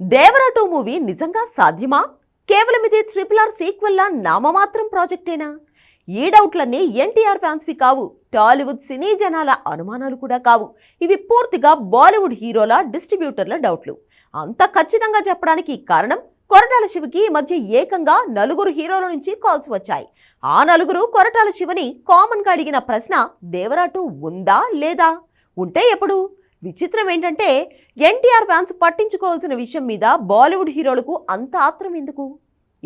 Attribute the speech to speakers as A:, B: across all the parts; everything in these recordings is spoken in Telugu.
A: దేవరా టూ మూవీ నిజంగా సాధ్యమా? కేవలం ఇది ట్రిపుల్ ఆర్ సీక్వెల్లా నామమాత్రం ప్రాజెక్టేనా ఈ డౌట్లన్నీ ఎన్టీఆర్ ఫ్యాన్స్వి కావు. టాలీవుడ్ సినీ జనాల అనుమానాలు కూడా కావు. ఇవి పూర్తిగా బాలీవుడ్ హీరోల డిస్ట్రిబ్యూటర్ల డౌట్లు. అంత ఖచ్చితంగా చెప్పడానికి కారణం కొరటాల శివకి ఈ మధ్య ఏకంగా నలుగురు హీరోల నుంచి కాల్స్ వచ్చాయి. ఆ నలుగురు కొరటాల శివని కామన్గా అడిగిన ప్రశ్న దేవరా టూ ఉందా లేదా? ఉంటే ఎప్పుడు? విచిత్రం ఏంటంటే ఎన్టీఆర్ ఫ్యాన్స్ పట్టించుకోవాల్సిన విషయం మీద బాలీవుడ్ హీరోలకు అంత ఆత్రం ఎందుకు?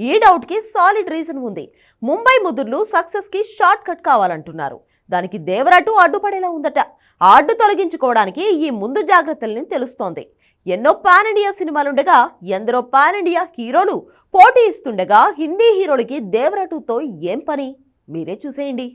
A: ఈ డౌట్కి సాలిడ్ రీజన్ ఉంది. ముంబై ముదుర్లు సక్సెస్కి షార్ట్ కట్ కావాలంటున్నారు. దానికి దేవరాటు అడ్డుపడేలా ఉందట. ఆ అడ్డు తొలగించుకోవడానికి ఈ ముందు జాగ్రత్తల్ని తెలుస్తోంది. ఎన్నో పాన్ ఇండియా సినిమాలుండగా ఎందరో పాన్ ఇండియా హీరోలు పోటీ ఇస్తుండగా హిందీ హీరోలకి దేవరాటుతో ఏం పని? మీరే చూసేయండి.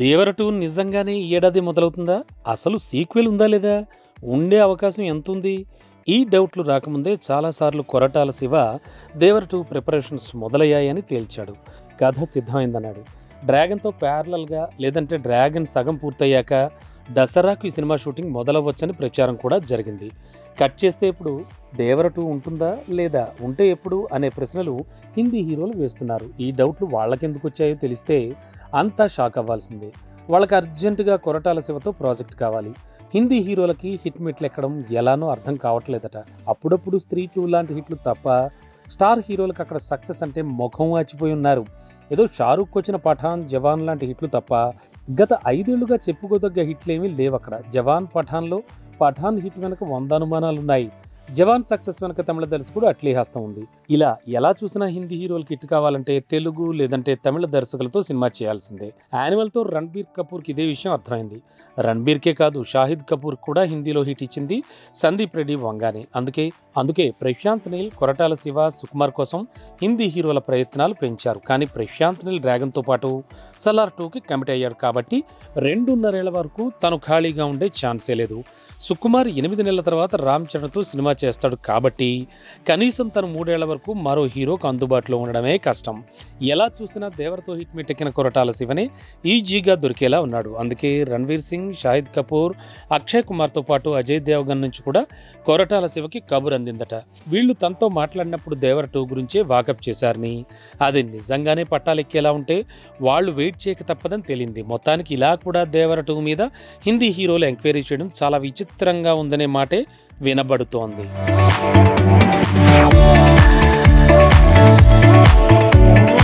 B: దేవర టూ నిజంగానే ఈ ఏడాది మొదలవుతుందా? అసలు సీక్వెల్ ఉందా లేదా? ఉండే అవకాశం ఎంత ఉంది ఈ డౌట్లు రాకముందే చాలాసార్లు కొరటాల శివ దేవర టూ ప్రిపరేషన్స్ మొదలయ్యాయని తేల్చాడు. కథ సిద్ధమైందన్నాడు. డ్రాగన్తో ప్యారలల్గా లేదంటే డ్రాగన్ సగం పూర్తయ్యాక దసరాకు ఈ సినిమా షూటింగ్ మొదలవ్వచ్చని ప్రచారం కూడా జరిగింది. కట్ చేస్తే ఇప్పుడు దేవర టూ ఉంటుందా లేదా ఉంటే ఎప్పుడు అనే ప్రశ్నలు హిందీ హీరోలు వేస్తున్నారు. ఈ డౌట్లు వాళ్ళకెందుకు వచ్చాయో తెలిస్తే అంతా షాక్ అవ్వాల్సిందే. వాళ్ళకి అర్జెంటుగా కొరటాల శివతో ప్రాజెక్ట్ కావాలి. హిందీ హీరోలకి హిట్ మిట్లు ఎక్కడం ఎలానో అర్థం కావట్లేదట. అప్పుడప్పుడు స్త్రీ టూ లాంటి హిట్లు తప్ప స్టార్ హీరోలకు అక్కడ సక్సెస్ అంటే ముఖం వాచిపోయి ఉన్నారు. ఏదో షారుఖ్ వచ్చిన పఠాన్ జవాన్ లాంటి హిట్లు తప్ప గత ఐదేళ్ళుగా చెప్పుకోదగ్గ హిట్లేమీ లేవు అక్కడ జవాన్ పఠాన్లో పఠాన్ హిట్ వెనక వంద అనుమానాలున్నాయి. జవాన్ సక్సెస్ వెనక తమిళ దర్శకుడు అట్లీ హస్తం ఉంది. ఇలా ఎలా చూసినా హిందీ హీరోలకి హిట్ కావాలంటే తెలుగు లేదంటే తమిళ దర్శకులతో సినిమా చేయాల్సిందే. యానిమల్తో రణబీర్ కపూర్కి ఇదే విషయం అర్థమైంది. రణబీర్కే కాదు షాహిద్ కపూర్ కూడా హిందీలో హిట్ ఇచ్చింది సందీప్ రెడ్డి వంగానే. అందుకే అందుకే ప్రశాంత్ నీల్ కొరటాల శివ సుకుమార్ కోసం హిందీ హీరోల ప్రయత్నాలు పెంచారు. కానీ ప్రశాంత్ నీల్ డ్రాగన్తో పాటు సలార్ టూకి కమిట్ అయ్యాడు కాబట్టి రెండున్నరేళ్ళ వరకు తను ఖాళీగా ఉండే ఛాన్సే లేదు. సుకుమార్ ఎనిమిది నెలల తర్వాత రామ్ చరణ్తో సినిమా చేస్తాడు కాబట్టి కనీసం తను మూడేళ్ళ వరకు మరో హీరోకు అందుబాటులో ఉండడమే కష్టం. ఎలా చూసినా దేవరతో హిట్ మీటెక్కిన కొరటాల శివనే ఈజీగా దొరికేలా ఉన్నాడు. అందుకే రణ్వీర్ సింగ్ షాహిద్ కపూర్ అక్షయ్ కుమార్తో పాటు అజయ్ దేవగన్ నుంచి కూడా కొరటాల శివకి కబుర్ అందిందట. వీళ్ళు తనతో మాట్లాడినప్పుడు దేవర టూ గురించే వాకప్ చేశారని. అది నిజంగానే పట్టాలెక్కేలా ఉంటే వాళ్ళు వెయిట్ చేయక తప్పదని తేలింది. మొత్తానికి ఇలా కూడా దేవర టూ మీద హిందీ హీరోలు ఎంక్వైరీ చేయడం చాలా విచిత్రంగా ఉందనే మాటే వినబడుతోంది.